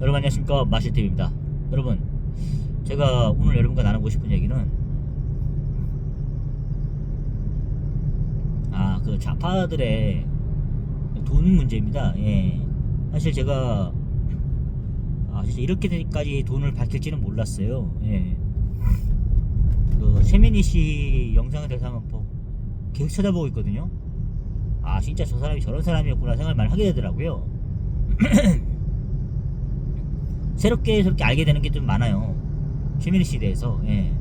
여러분 안녕하십니까? 마시TV입니다. 여러분 제가 오늘 여러분과 나누고 싶은 얘기는 아 그 좌파들의 돈 문제입니다. 예. 사실 제가 아 진짜 이렇게까지 돈을 밝힐지는 몰랐어요. 예. 그 세민이 씨 영상에 대해서 한번 보- 계속 쳐다보고 있거든요. 아 진짜 저 사람이 저런 사람이었구나 생각을 많이 하게 되더라고요 새롭게 새롭게 알게 되는 게 좀 많아요. 최민희 씨에 대해서. 예.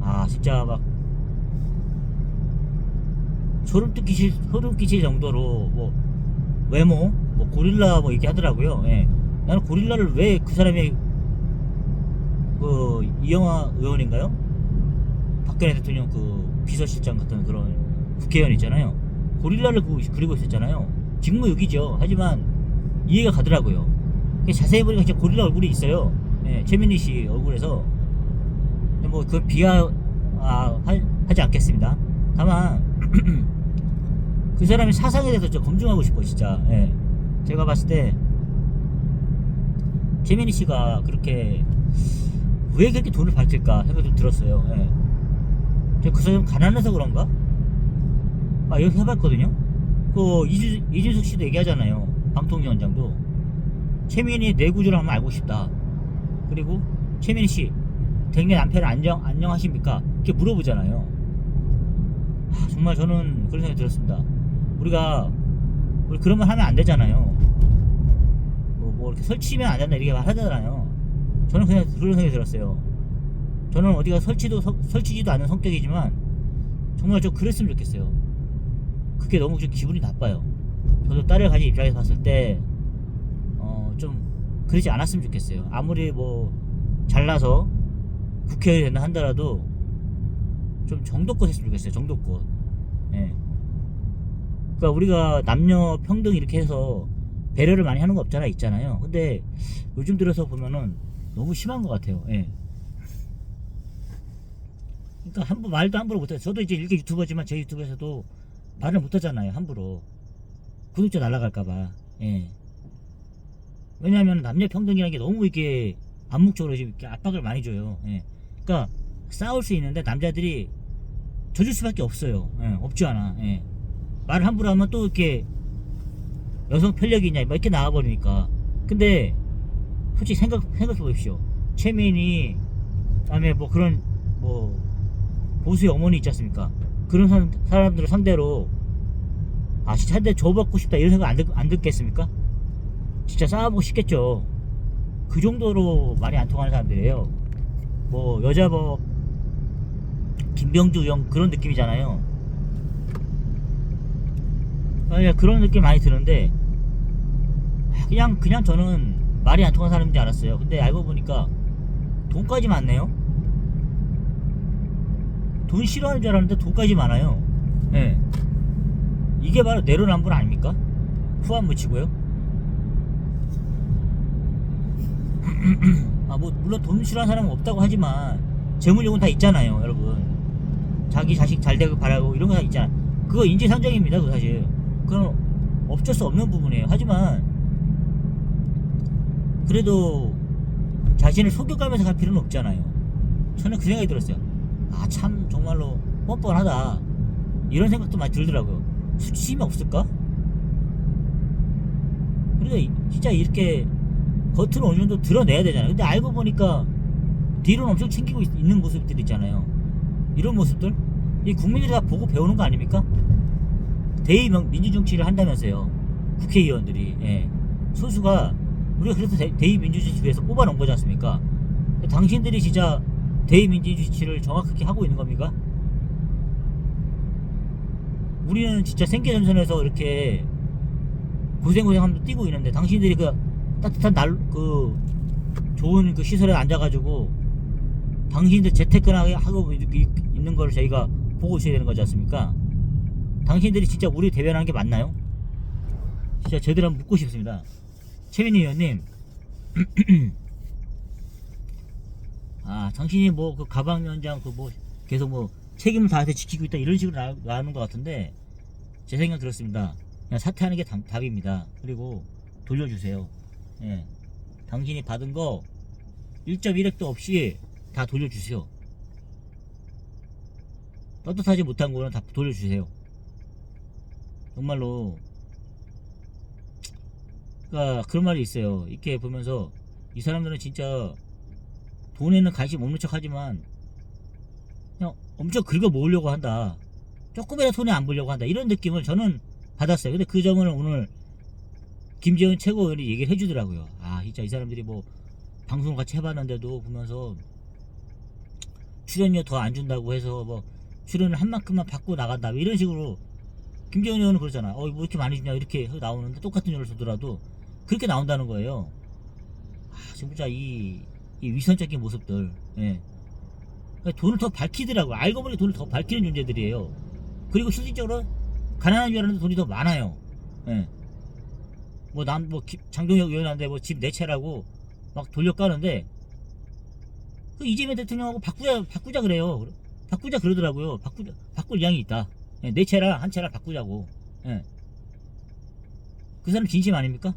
아 진짜 막 소름 끼칠 소름 끼칠 정도로 뭐 외모 뭐 고릴라 뭐 이렇게 하더라고요. 예. 나는 고릴라를 왜 그 사람이 그 이영하 의원인가요? 박근혜 대통령 그 비서실장 같은 그런 국회의원 있잖아요. 고릴라를 그- 그리고 있었잖아요. 직무유기죠. 하지만 이해가 가더라고요. 자세히 보니까 진짜 고릴라 얼굴이 있어요. 예, 최민희 씨 얼굴에서. 뭐, 그 비하, 아, 하, 하지 않겠습니다. 다만, 그 사람의 사상에 대해서 좀 검증하고 싶어, 진짜. 예. 제가 봤을 때, 최민희 씨가 그렇게, 왜 그렇게 돈을 밝힐까 생각이 좀 들었어요. 예. 그 사람 가난해서 그런가? 아, 이렇게 해봤거든요? 그, 이주, 이준석 씨도 얘기하잖아요. 방통위원장도. 최민희 내 구조를 한번 알고 싶다. 그리고 최민희 씨, 댁내 남편을 안녕 안녕하십니까? 이렇게 물어보잖아요. 하, 정말 저는 그런 생각이 들었습니다. 우리가 우리 그런 말 하면 안 되잖아요. 뭐, 뭐 이렇게 설치면 안 된다 이렇게 말하잖아요. 저는 그냥 그런 생각이 들었어요. 저는 어디가 설치도 서- 설치지도 않은 성격이지만 정말 좀 그랬으면 좋겠어요. 그게 너무 좀 기분이 나빠요. 저도 딸을 가진 입장에서 봤을 때 어, 좀 그러지 않았으면 좋겠어요. 아무리 뭐 잘나서 국회의원이 된다 한다라도 좀 정도껏 했으면 좋겠어요. 정도껏. 예. 그러니까 우리가 남녀 평등 이렇게 해서 배려를 많이 하는 거 없잖아 있잖아요. 근데 요즘 들어서 보면은 너무 심한 것 같아요. 예. 그러니까 함부로 말도 함부로 못해요. 저도 이제 일개 유튜버지만 제 유튜브에서도 말을 못하잖아요. 함부로 구독자 날라갈까봐. 예. 왜냐하면 남녀 평등이라는 게 너무 이게 암묵적으로 지금 이렇게 압박을 많이 줘요. 예. 그러니까 싸울 수 있는데 남자들이 져줄 수밖에 없어요. 예, 없지 않아. 예. 말을 함부로 하면 또 이렇게 여성 편력이냐 뭐 이렇게 나와버리니까. 근데 솔직히 생각 생각해 보십시오. 최민이 그다음에 뭐 그런 뭐 보수의 어머니 있지 않습니까? 그런 사- 사람들을 상대로 아 진짜 한 대 줘받고 싶다 이런 생각 안, 들, 안 듣겠습니까? 진짜 싸워보고 싶겠죠. 그 정도로 말이 안 통하는 사람들이에요. 뭐 여자법 김병주 형 그런 느낌이잖아요. 아니 그런 느낌 많이 드는데 그냥 그냥 저는 말이 안 통하는 사람인 줄 알았어요. 근데 알고 보니까 돈까지 많네요. 돈 싫어하는 줄 알았는데 돈까지 많아요. 예. 이게 바로 내로남불 아닙니까? 후안 묻히고요. 뭐, 물론 돈 싫어하는 사람은 없다고 하지만, 재물욕은 다 있잖아요, 여러분. 자기 자식 잘 되고 바라고 이런 거 다 있잖아. 그거 인지상정입니다, 그 사실. 그건 어쩔 수 없는 부분이에요. 하지만, 그래도 자신을 속여가면서 갈 필요는 없잖아요. 저는 그 생각이 들었어요. 아, 참, 정말로 뻔뻔하다. 이런 생각도 많이 들더라고요. 수치심이 없을까? 그래서 진짜 이렇게 겉으로 어느 정도 드러내야 되잖아요. 근데 알고 보니까 뒤로는 엄청 챙기고 있, 는 모습들 있잖아요. 이런 모습들? 이 국민들이 다 보고 배우는 거 아닙니까? 대의 명- 민주정치를 한다면서요. 국회의원들이. 예. 소수가 우리가 그래서 대, 의 민주주의 위해서 뽑아놓은 거지 않습니까? 당신들이 진짜 대의 민주주의를 정확하게 하고 있는 겁니까? 우리는 진짜 생계전선에서 이렇게 고생고생하면서 뛰고 있는데 당신들이 그 따뜻한 날 그 좋은 그 시설에 앉아가지고 당신들 재테크나 하고 있는 걸 저희가 보고 있어야 되는 거지 않습니까? 당신들이 진짜 우리 대변하는 게 맞나요? 진짜 제대로 한번 묻고 싶습니다. 최민희 의원님, 아 당신이 뭐 그 가방위원장 그 뭐 계속 뭐 책임을 다해서 지키고 있다 이런 식으로 나, 나오는 것 같은데 제 생각 그렇습니다. 그냥 사퇴하는 게 답, 답입니다. 그리고 돌려주세요. 예. 당신이 받은 거 1.1핵도 없이 다 돌려주세요. 떳떳하지 못한 거는 다 돌려주세요. 정말로 그러니까 그런 말이 있어요. 이렇게 보면서 이 사람들은 진짜 돈에는 관심 없는 척 하지만 그냥 엄청 긁어 모으려고 한다. 조금이라도 손해 안 보려고 한다. 이런 느낌을 저는 받았어요. 근데 그 점을 오늘 김재원 최고위원이 얘기를 해주더라고요. 아, 진짜 이 사람들이 뭐 방송을 같이 해봤는데도 보면서 출연료 더 안 준다고 해서 뭐 출연을 한 만큼만 받고 나간다. 뭐 이런 식으로 김재원 의원은 그러잖아. 어, 뭐 이렇게 많이 주냐 이렇게 나오는데 똑같은 돈을 주더라도 그렇게 나온다는 거예요. 아, 진짜 이, 이 위선적인 모습들. 예. 그러니까 돈을 더 밝히더라고요. 알고 보니 돈을 더 밝히는 존재들이에요. 그리고 실질적으로 가난한 줄 알았는데 돈이 더 많아요. 예. 뭐 남뭐 장동혁 의원한테 뭐 집 내 채라고 막 돌려 까는데 그 이재명 대통령하고 바꾸자 바꾸자 그래요. 바꾸자 그러더라고요. 바꾸자 바꿀 의향이 있다. 예, 내 채랑 한 채랑 바꾸자고. 예. 그 사람 진심 아닙니까?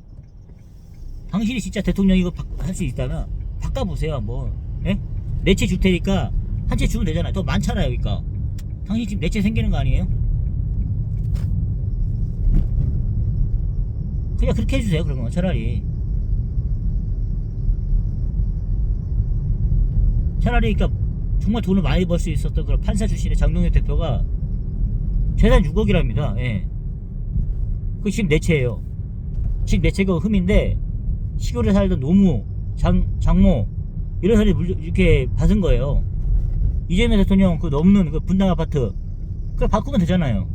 당신이 진짜 대통령 이거 할수 있다면 바꿔보세요 한번. 예? 내채 줄 테니까 한 채 주면 되잖아요. 더 많잖아요, 그러니까. 당신 지금 내채 생기는 거 아니에요? 그냥 그렇게 해주세요 그러면 차라리. 차라리 그러니까 정말 돈을 많이 벌 수 있었던 그런 판사 출신의 장동현 대표가 재산 6억이랍니다. 예. 그 지금 내 채예요. 지금 내 채가 흠인데 시골에 살던 노무 장, 장모 이런 사람이 물- 이렇게 받은 거예요. 이재명 대통령 그 넘는 그 분당 아파트 그걸 바꾸면 되잖아요.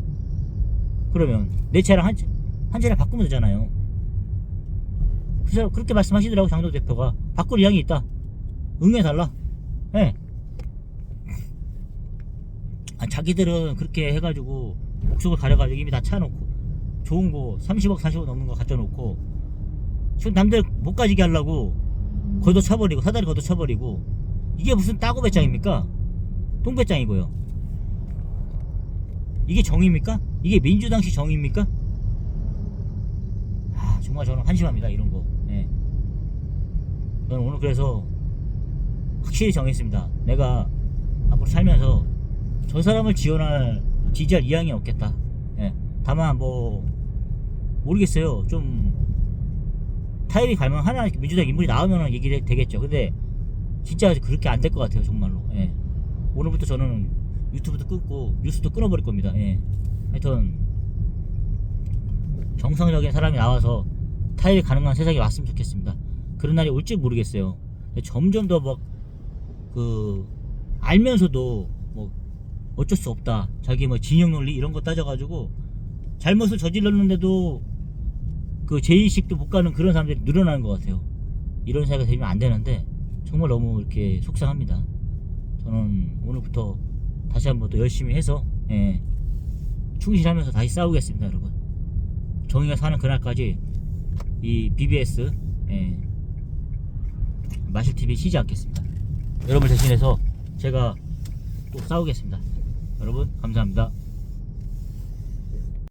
그러면 내 채랑 한, 채- 한 채를 바꾸면 되잖아요. 그 그렇게 말씀하시더라고 장도 대표가 바꿀 의향이 있다. 응해달라. 예. 아, 자기들은 그렇게 해가지고 목숨을 가려가지고 이미 다 차놓고 좋은 거 30억 40억 넘는 거 갖다 놓고 지금 남들 못 가지게 하려고 걷어 쳐버리고 사다리 걷어 쳐버리고 이게 무슨 따고 배짱입니까? 똥배짱이고요. 이게 정의입니까? 이게 민주당식 정의입니까? 아, 정말 저는 한심합니다 이런 거. 예. 저는 오늘 그래서 확실히 정했습니다. 내가 앞으로 살면서 저 사람을 지원할 지지할 이양이 없겠다. 예. 다만 뭐 모르겠어요. 좀 타협이 가능하나 민주당 인물이 나오면 얘기 되겠죠. 근데 진짜 그렇게 안 될 것 같아요 정말로. 예. 오늘부터 저는 유튜브도 끊고 뉴스도 끊어버릴 겁니다. 예. 하여튼 정상적인 사람이 나와서 타협이 가능한 세상이 왔으면 좋겠습니다. 그런 날이 올지 모르겠어요. 점점 더 막 그 알면서도 뭐 어쩔 수 없다. 자기 뭐 진영 논리 이런 거 따져가지고 잘못을 저질렀는데도 그 죄의식도 못 가는 그런 사람들이 늘어나는 것 같아요. 이런 사회가 되면 안 되는데 정말 너무 이렇게 속상합니다. 저는 오늘부터 다시 한번 또 열심히 해서 예, 충실하면서 다시 싸우겠습니다, 여러분. 정의가 사는 그날까지 이 BBS 예, 마실 TV 쉬지 않겠습니다. 여러분 대신해서 제가 또 싸우겠습니다. 여러분 감사합니다.